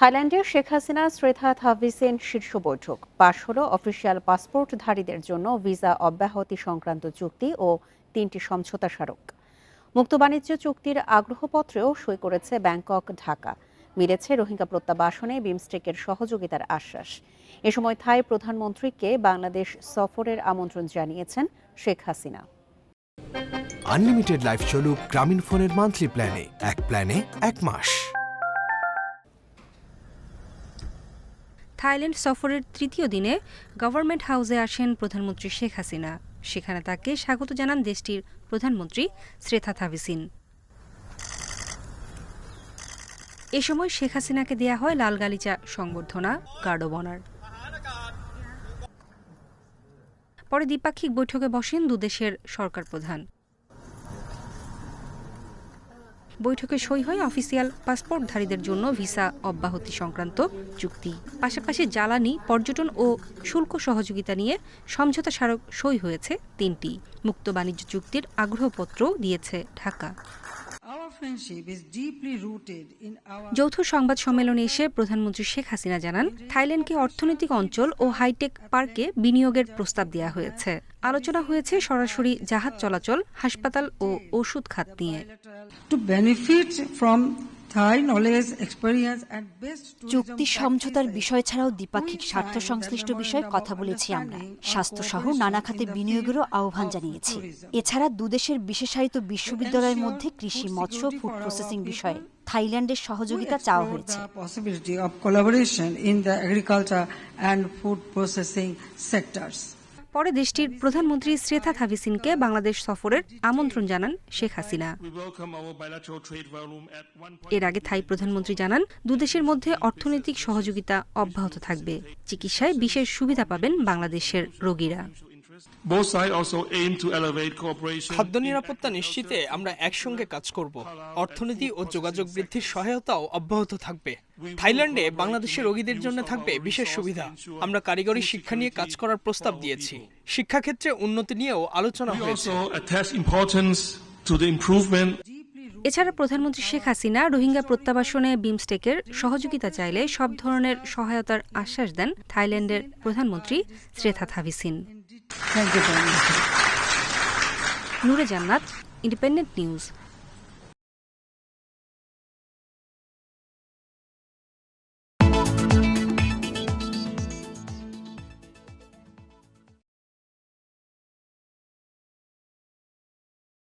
থাইল্যান্ডে শেখ হাসিনা শ্রেথা থাভিসেন শীর্ষ বৈঠক। পাশ হলো অফিসিয়াল পাসপোর্টধারীদের জন্য ভিসা অব্যাহতি সংক্রান্ত চুক্তি ও তিনটি সমঝোতা স্মারক। মুক্ত বাণিজ্য চুক্তির আগ্রহপত্রেও সই করেছে ব্যাংকক, ঢাকা। মিলেছে রোহিঙ্গা প্রত্যাবাসনে বিমস্টেকের সহযোগিতার আশ্বাস। এ সময় থাই প্রধানমন্ত্রীকে বাংলাদেশ সফরের আমন্ত্রণ জানিয়েছেন শেখ হাসিনা। আনলিমিটেড লাইফ চলুক গ্রামীণ ফোনের মান্থলি প্ল্যানে। এক প্ল্যানে এক মাস। থাইল্যান্ড সফরের তৃতীয় দিনে গভর্নমেন্ট হাউসে আসেন প্রধানমন্ত্রী শেখ হাসিনা। সেখানে তাকে স্বাগত জানান দেশটির প্রধানমন্ত্রী শ্রেথা থাভিসিন। এ সময় শেখ হাসিনাকে দেয়া হয় লাল গালিচা সংবর্ধনা, গার্ড অব অনার। পরে দ্বিপাক্ষিক বৈঠকে বসেন দুদেশের সরকার প্রধান। বৈঠকে সই হয় অফিসিয়াল পাসপোর্টধারীদের জন্য ভিসা অব্যাহতি সংক্রান্ত চুক্তি। পাশাপাশি জ্বালানি, পর্যটন ও শুল্ক সহযোগিতা নিয়ে সমঝোতা স্মারক সই হয়েছে তিনটি। মুক্ত বাণিজ্য চুক্তির আগ্রহপত্র দিয়েছে ঢাকা। যৌথ সংবাদ সম্মেলনে এসে প্রধানমন্ত্রী শেখ হাসিনা জানান থাইল্যান্ডকে অর্থনৈতিক অঞ্চল ও হাইটেক পার্কে বিনিয়োগের প্রস্তাব দেওয়া হয়েছে। আলোচনা হয়েছে সরাসরি জাহাজ চলাচল হাসপাতাল ও ওষুধ খাত নিয়ে। চুক্তি সমঝোতার বিষয় ছাড়াও দ্বিপাক্ষিক স্বার্থ সংশ্লিষ্ট বিষয়ে কথা বলেছি আমরা স্বাস্থ্যসহ নানা খাতে বিনিয়োগেরও আহ্বান জানিয়েছি। এছাড়া দুদেশের বিশেষায়িত বিশ্ববিদ্যালয়ের মধ্যে কৃষি মৎস্য ফুড প্রসেসিং বিষয়ে থাইল্যান্ডের সহযোগিতা চাওয়া হয়েছে। possibility of collaboration in the agriculture and food processing sectors. পরে দেশটির প্রধানমন্ত্রী শ্রেথা থাভিসিনকে বাংলাদেশ সফরের আমন্ত্রণ জানান শেখ হাসিনা. এর আগে থাই প্রধানমন্ত্রী জানান দুদেশের মধ্যে অর্থনৈতিক সহযোগিতা অব্যাহত থাকবে চিকিৎসায় বিশেষ সুবিধা পাবেন বাংলাদেশের রোগীরা Both sides also aim to elevate cooperation. খাদ্য নিরাপত্তা নিশ্চিতে আমরা একসঙ্গে কাজ করব। অর্থনীতি ও যোগাযোগ বৃদ্ধির সহায়তাও অব্যাহত থাকবে। থাইল্যান্ডে বাংলাদেশের রোগীদের জন্য থাকবে বিশেষ সুবিধা। আমরা কারিগরি শিক্ষা নিয়ে কাজ করার প্রস্তাব দিয়েছি। শিক্ষাক্ষেত্রে উন্নতি নিয়েও আলোচনা হয়েছে। এছাড়া প্রধানমন্ত্রী শেখ হাসিনা রোহিঙ্গা প্রত্যাবাসনে বিমস্টেকের সহযোগিতা চাইলে সব ধরনের সহায়তার আশ্বাস দেন থাইল্যান্ডের প্রধানমন্ত্রী শ্রেথা থাভিসিন. নূরে জান্নাত ইন্ডিপেন্ডেন্ট নিউজ